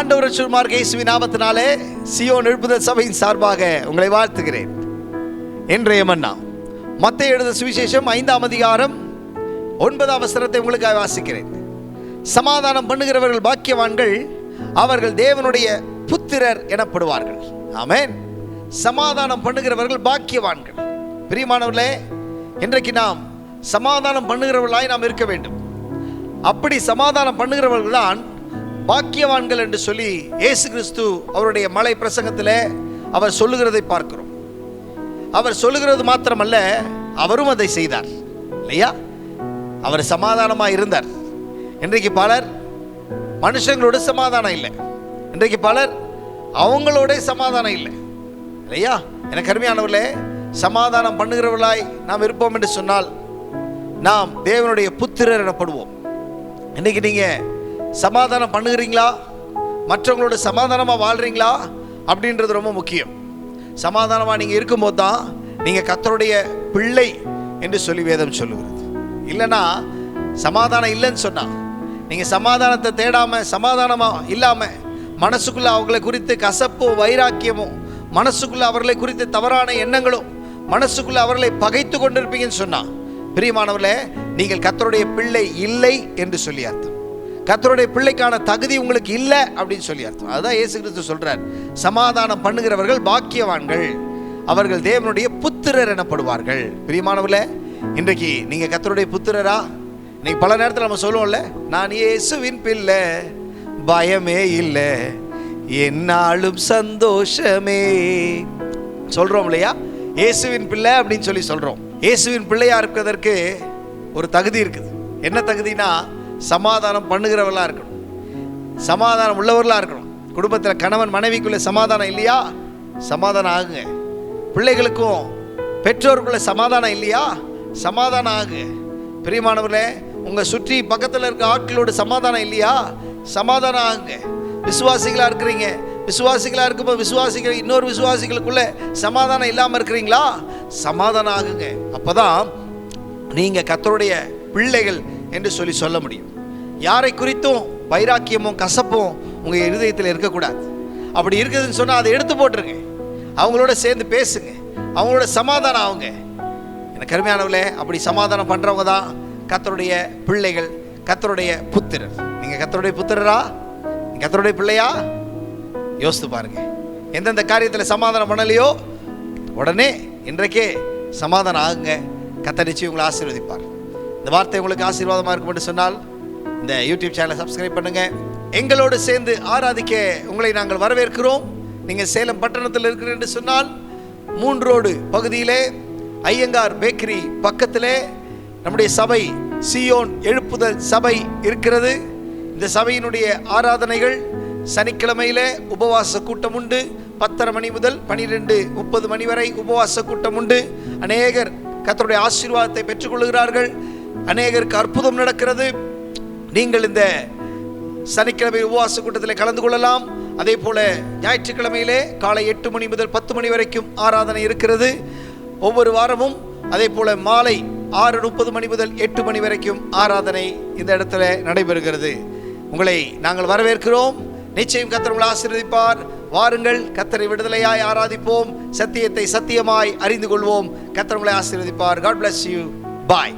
ஆண்டவர் சுருமார் இயேசுவின் நாமத்தினாலே சியோன் எழுப்புதல் சபையின் சார்பாக உங்களை வாழ்த்துகிறேன். இன்றைய மன்னா மத்த எழுத சுவிசேஷம் ஐந்தாம் அதிகாரம் ஒன்பதாம் வசனத்தை உங்களுக்கு வாசிக்கிறேன். சமாதானம் பண்ணுகிறவர்கள் பாக்கியவான்கள் அவர்கள் தேவனுடைய புத்திரர் எனப்படுவார்கள். ஆமேன். சமாதானம் பண்ணுகிறவர்கள் பாக்கியவான்கள். பிரியமானவர்களே இன்றைக்கு நாம் சமாதானம் பண்ணுகிறவர்களாய் நாம் இருக்க வேண்டும். அப்படி சமாதானம் பண்ணுகிறவர்கள் தான் பாக்கியவான்கள் என்று சொல்லி இயேசு கிறிஸ்து அவருடைய மலை பிரசங்கத்தில் அவர் சொல்லுகிறதை பார்க்கிறோம். அவர் சொல்லுகிறது மாத்திரமல்ல அவரும் அதை செய்தார். இல்லையா? அவர் சமாதானமாக இருந்தார். இன்றைக்கு பலர் மனுஷங்களோட சமாதானம் இல்லை. இன்றைக்கு பலர் அவங்களோட சமாதானம் இல்லை. இல்லையா? எனக்கு அருமையானவர்களே சமாதானம் பண்ணுகிறவர்களாய் நாம் இருப்போம் என்று சொன்னால் நாம் தேவனுடைய புத்திரர் எனப்படுவோம். இன்னைக்கு நீங்கள் சமாதானம் பண்ணுகிறீங்களா? மற்றவங்களோட சமாதானமாக வாழ்கிறீங்களா அப்படின்றது ரொம்ப முக்கியம். சமாதானமாக நீங்கள் இருக்கும்போது தான் நீங்கள் கத்தருடைய பிள்ளை என்று சொல்லி வேதம் சொல்லுகிறது. இல்லைன்னா சமாதானம் இல்லைன்னு சொன்னால் நீங்கள் சமாதானத்தை தேடாமல் சமாதானமாக இல்லாமல் மனசுக்குள்ளே அவங்களை குறித்து கசப்போ வைராக்கியமோ மனசுக்குள்ளே அவர்களை குறித்து தவறான எண்ணங்களும் மனசுக்குள்ளே அவர்களை பகைத்து கொண்டிருப்பீங்கன்னு சொன்னால் பிரியமானவர்களே நீங்கள் கத்தருடைய பிள்ளை இல்லை என்று சொல்லி அர்த்தம். கத்தருடைய பிள்ளைக்கான தகுதி உங்களுக்கு இல்லை அப்படின்னு சொல்லி அர்த்தம். அதுதான் இயேசு கிறிஸ்து சொல்றார். சமாதானம் பண்ணுகிறவர்கள் பாக்கியவான்கள். அவர்கள் தேவனுடைய புத்திரர் எனப்படுவார்கள். பிரியமானவர்களே இன்றைக்கு நீங்க கத்தருடைய புத்திரரா? இன்னைக்கு பல நேரத்தில் நம்ம சொல்லுவோம்ல நான் இயேசுவின் பிள்ளை பயமே இல்லை. என்னாலும் சந்தோஷமே. சொல்றோம் இல்லையா? இயேசுவின் பிள்ளை அப்படின்னு சொல்லி சொல்றோம். இயேசுவின் பிள்ளையா இருக்கிறதற்கு ஒரு தகுதி இருக்குது. என்ன தகுதினா சமாதானம் பண்ணுகிறவர்களாக இருக்கணும். சமாதானம் உள்ளவர்களாக இருக்கணும். குடும்பத்தில் கணவன் மனைவிக்குள்ளே சமாதானம் இல்லையா? சமாதானம் ஆகுங்க. பிள்ளைகளுக்கும் பெற்றோருக்குள்ளே சமாதானம் இல்லையா? சமாதானம் ஆகுங்க. பிரியமானவர்களே உங்கள் சுற்றி பக்கத்தில் இருக்க ஆட்களோட சமாதானம் இல்லையா? சமாதானம் ஆகுங்க. விசுவாசிகளாக இருக்கிறீங்க. விசுவாசிகளாக இருக்கும்போது விசுவாசிகள் இன்னொரு விசுவாசிகளுக்குள்ளே சமாதானம் இல்லாமல் இருக்கிறீங்களா? சமாதானம் ஆகுங்க. அப்போ தான் நீங்கள் கத்தருடைய பிள்ளைகள் என்று சொல்லி சொல்ல முடியும். யாரை குறித்தும் வைராக்கியமும் கசப்பும் உங்கள் இருதயத்தில் இருக்கக்கூடாது. அப்படி இருக்குதுன்னு சொன்னால் அதை எடுத்து போட்டுருங்க. அவங்களோட சேர்ந்து பேசுங்க. அவங்களோட சமாதானம் ஆகுங்க. எனக்கு கருமையானவர்களே அப்படி சமாதானம் பண்ணுறவங்க தான் கத்தருடைய பிள்ளைகள் கத்தருடைய புத்திரர். நீங்கள் கத்தருடைய புத்திரரா? கத்தருடைய பிள்ளையா? யோசித்து பாருங்க. எந்தெந்த காரியத்தில் சமாதானம் பண்ணலையோ உடனே இன்றைக்கே சமாதானம் ஆகுங்க. கத்த உங்களை ஆசீர்வதிப்பார். இந்த வார்த்தை உங்களுக்கு ஆசீர்வாதமாக இருக்கும் என்று சொன்னால் இந்த யூடியூப் சேனலை சப்ஸ்கிரைப் பண்ணுங்கள் எங்களோடு சேர்ந்து ஆராதிக்க உங்களை நாங்கள் வரவேற்கிறோம். நீங்கள் சேலம் பட்டணத்தில் இருக்கிறீர்கள் என்று சொன்னால் மூன்று ரோடு பகுதியிலே ஐயங்கார் பேக்கரி பக்கத்திலே நம்முடைய சபை சியோன் எழுப்புதல் சபை இருக்கிறது. இந்த சபையினுடைய ஆராதனைகள் சனிக்கிழமையிலே உபவாச கூட்டம் உண்டு. பத்தரை மணி முதல் பனிரெண்டு முப்பது மணி வரை உபவாச கூட்டம் உண்டு. அநேகர் கத்தருடைய ஆசீர்வாதத்தை பெற்றுக்கொள்கிறார்கள் அநேகருக்கு அற்புதம் நடக்கிறது. நீங்கள் இந்த சனிக்கிழமை உபவாச கூட்டத்தில் கலந்து கொள்ளலாம். அதே போல ஞாயிற்றுக்கிழமையிலே காலை எட்டு மணி முதல் பத்து மணி வரைக்கும் ஆராதனை இருக்கிறது. ஒவ்வொரு வாரமும் அதே போல மாலை ஆறு முப்பது மணி முதல் எட்டு மணி வரைக்கும் ஆராதனை இந்த இடத்துல நடைபெறுகிறது. உங்களை நாங்கள் வரவேற்கிறோம். நிச்சயம் கத்தர் உங்களை ஆசீர்வதிப்பார். வாருங்கள் கத்தரை விடுதலையாய் ஆராதிப்போம். சத்தியத்தை சத்தியமாய் அறிந்து கொள்வோம். கத்தர் உங்களை ஆசீர்வதிப்பார். God bless you bye